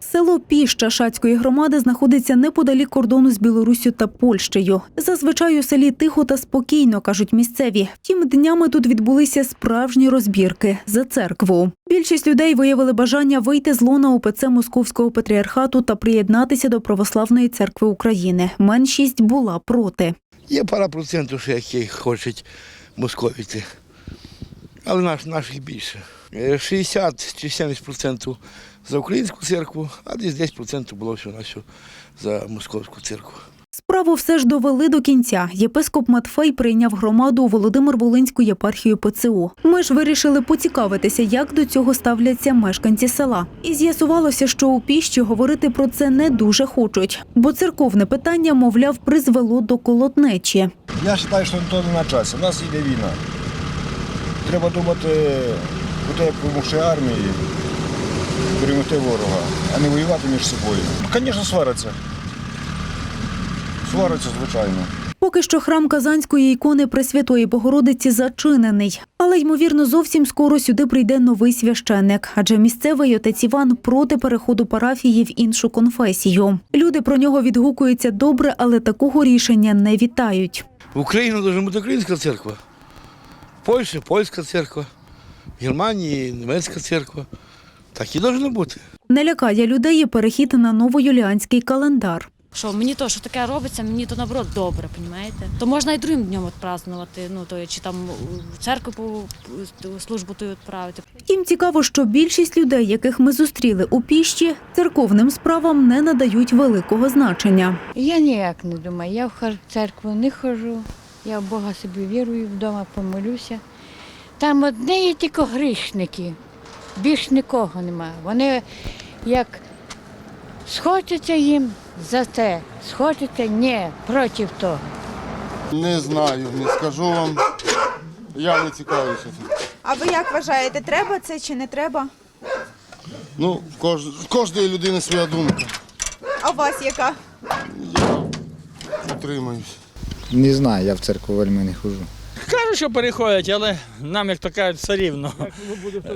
Село Піща Шацької громади знаходиться неподалік кордону з Білоруссю та Польщею. Зазвичай у селі тихо та спокійно, кажуть місцеві. Втім, днями тут відбулися справжні розбірки за церкву. Більшість людей виявили бажання вийти з лона УПЦ Московського патріархату та приєднатися до Православної церкви України. Меншість була проти. Є пара процентів, ще які хочуть московіти. Але наш, наших більше. Е, 60 чи 70 процентів за українську церкву, а десь 10 процентів було всього на всього за московську церкву. Справу все ж довели до кінця. Єпископ Матфей прийняв громаду у Володимир-Волинську єпархію ПЦУ. Ми ж вирішили поцікавитися, як до цього ставляться мешканці села. І з'ясувалося, що у піщі говорити про це не дуже хочуть, бо церковне питання, мовляв, призвело до колотнечі. Я вважаю, що то не на часі. У нас йде війна. Треба думати про те, як допомогти армії, перемогти ворога, а не воювати між собою. Звісно, сваряться. Сваряться, звичайно. Поки що храм Казанської ікони Пресвятої Богородиці зачинений, але ймовірно зовсім скоро сюди прийде новий священник, адже місцевий отець Іван проти переходу парафії в іншу конфесію. Люди про нього відгукуються добре, але такого рішення не вітають. В Україні має бути українська церква, Польщі польська церква, в Германії німецька церква. Так і має бути. Не лякає людей і перехід на новоюліанський календар. Що мені то, що таке робиться, мені то наоборот добре, понімаєте? То можна і другим днем відпразнувати, ну то чи там у церкву службу ту відправити. Втім, цікаво, що більшість людей, яких ми зустріли у піщі, церковним справам не надають великого значення. Я ніяк не думаю. Я в церкву не ходжу, я в Бога собі вірую, вдома помолюся. Там одне є тільки грішники, більш нікого немає. Вони як схочеться їм за те, схочеться ні, проти того. Не знаю, не скажу вам. Я не цікавлюся цим. А ви як вважаєте, треба це чи не треба? Ну, в, кож... в кожної людини своя думка. А у вас яка? Я утримаюсь. Не знаю, я в церкву вельми не ходжу. Кажуть, що переходять, але нам, як то кажуть, все рівно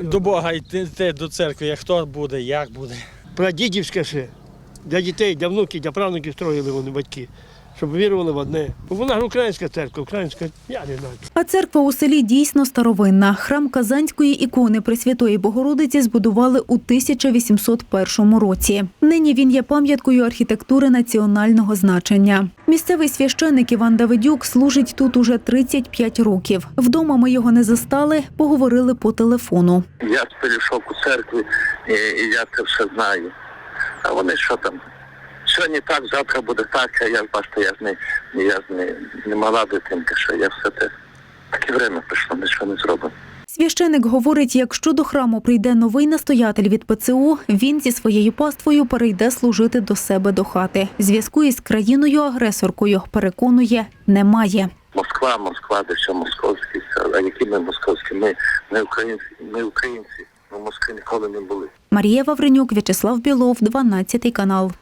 до Бога йти, йти до церкви, як хто буде, як буде. прадідівське ще. Для дітей, для внуків, для правнуків строїли вони батьки, щоб вірували в одне. Бо Вона ж українська церква, українська, я не знаю. А церква у селі дійсно старовинна. Храм Казанської ікони Пресвятої Богородиці збудували у 1801 році. Нині він є пам'яткою архітектури національного значення. Місцевий священник Іван Давидюк служить тут уже 35 років. Вдома ми його не застали, поговорили по телефону. Я перейшов у церкві, і, і я це все знаю. А вони що там? Сьогодні так, завтра буде так, а я бачите, я ж не, я ж не, не мала дитинка, що я все те. Таке время прийшло, нічого не зробимо. Священик говорить, якщо до храму прийде новий настоятель від ПЦУ, він зі своєю паствою перейде служити до себе до хати. Зв'язку із країною-агресоркою переконує немає. Москва, Москва, де все московські, а які ми московські? Ми, ми українці, ми українці. Ми в Москві ніколи не були. Марія Вавренюк, В'ячеслав Білов, 12 канал.